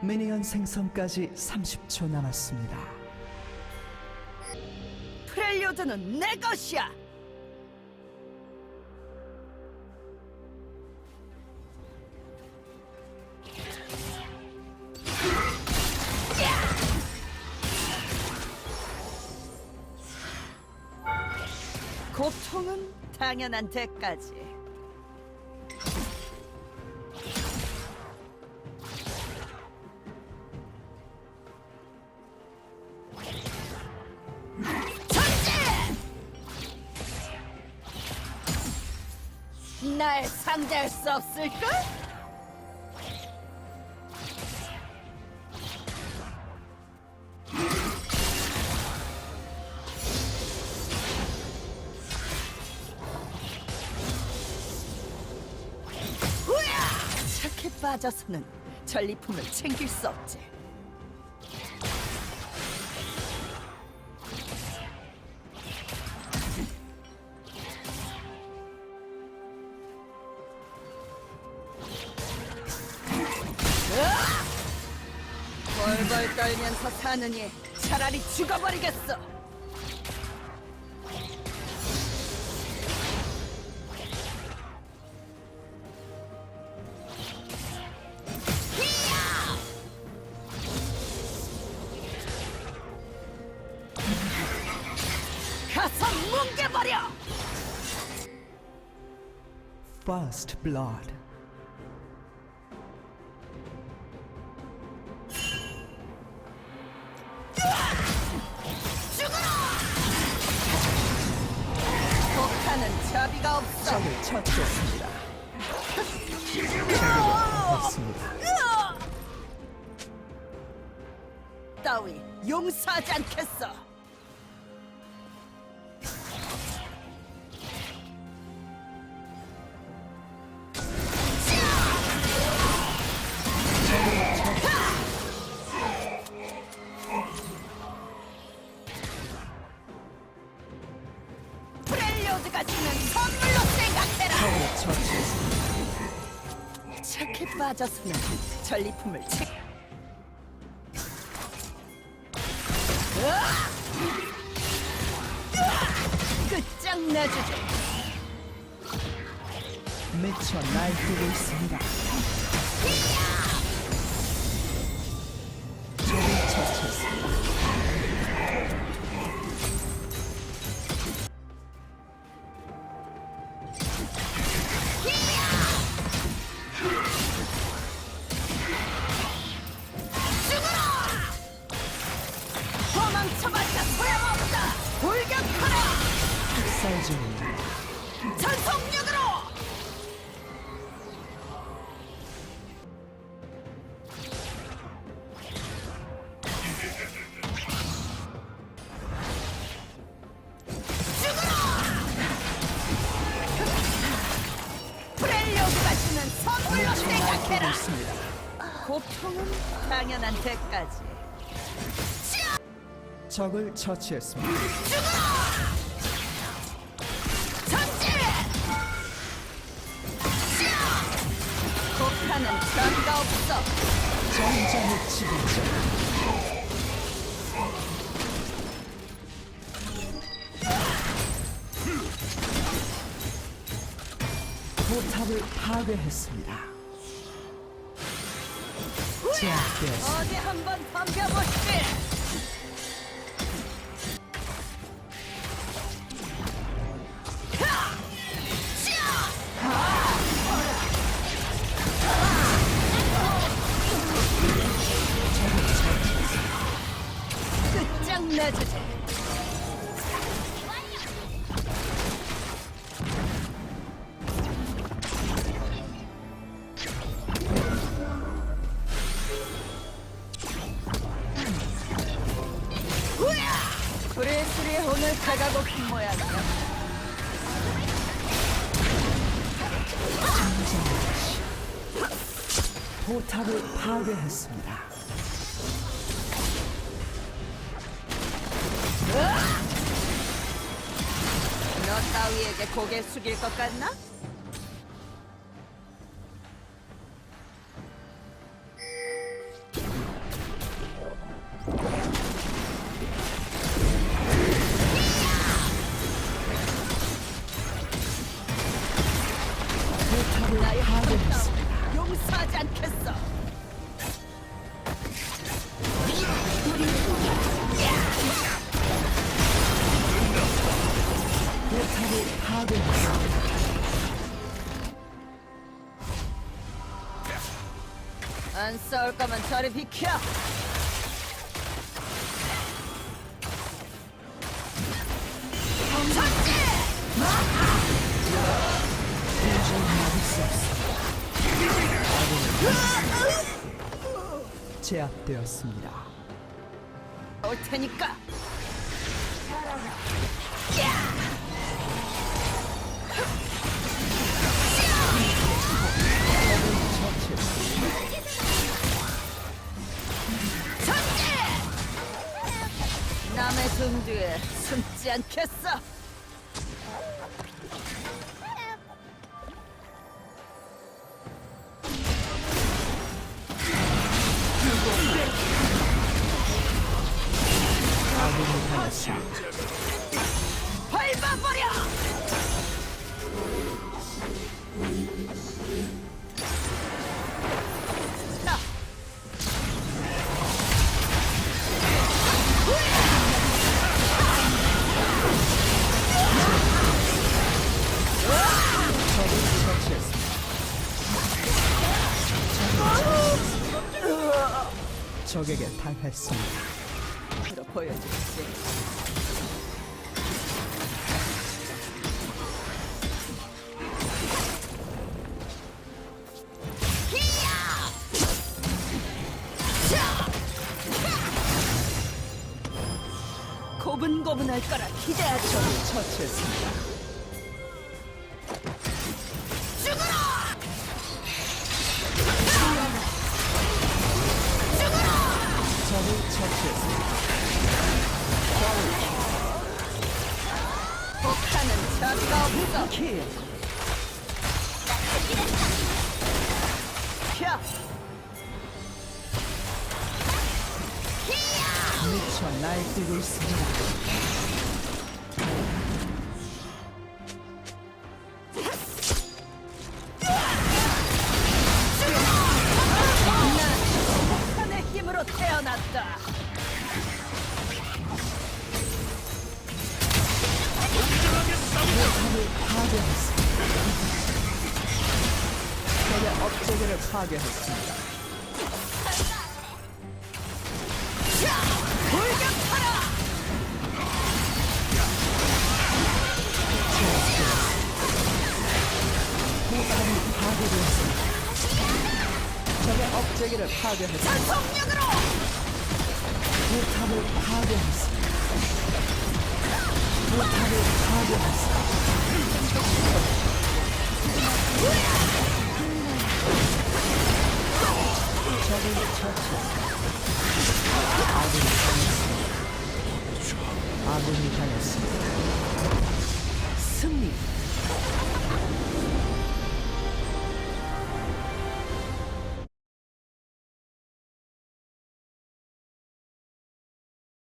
미니언 생성까지 30초 남았습니다. 프렐리오드는 내 것이야. 고통은 당연한 대가지. 날 상대할 수 없을걸? 착해 빠져서는 전리품을 챙길 수 없지. 떨면서 사느니 차라리 죽어버리겠어. 뭉개버려! First Blood. 폭탄은 자비가 없어. 적을 처치했습니다. 제거가 끝났습니다. 따위 용서하지 않겠어. 빠져서는 전리품을! 으악! 끝장내주지. 미쳐 날뛰고 있습니다. 적을 처치했습니다. 고통은 당연한 대가지. 적을 처치했습니다. 폭탄은 변가 없어. 정장의 지배자. 포탑을 파괴했습니다. 어디 한번. 끝장내주지. 포탑을 파괴했습니다. 너 따위에게 고개 숙일 것 같나? 용서하지 않겠. 안 싸울 거면 저리 비켜. 제압되었습니다. 올 테니까. 남의 등 뒤에 숨지 않겠어. 아군이 당했습니다. 적에게 당했습니다. 들어 보여주지. 고분고분할 거라 기대하죠. 처치했습니다. 킬! 펴! 미쳐 날뛰고 있습니다. 파괴했습니다. 돌격하라! 포탑이 파괴되었습니다. 적의 업체계를 파괴했습니다. 전속력으로! 포탑을 파괴했습니다. 포탑을 파괴했습니다. 아군이 당했습니다. 승리.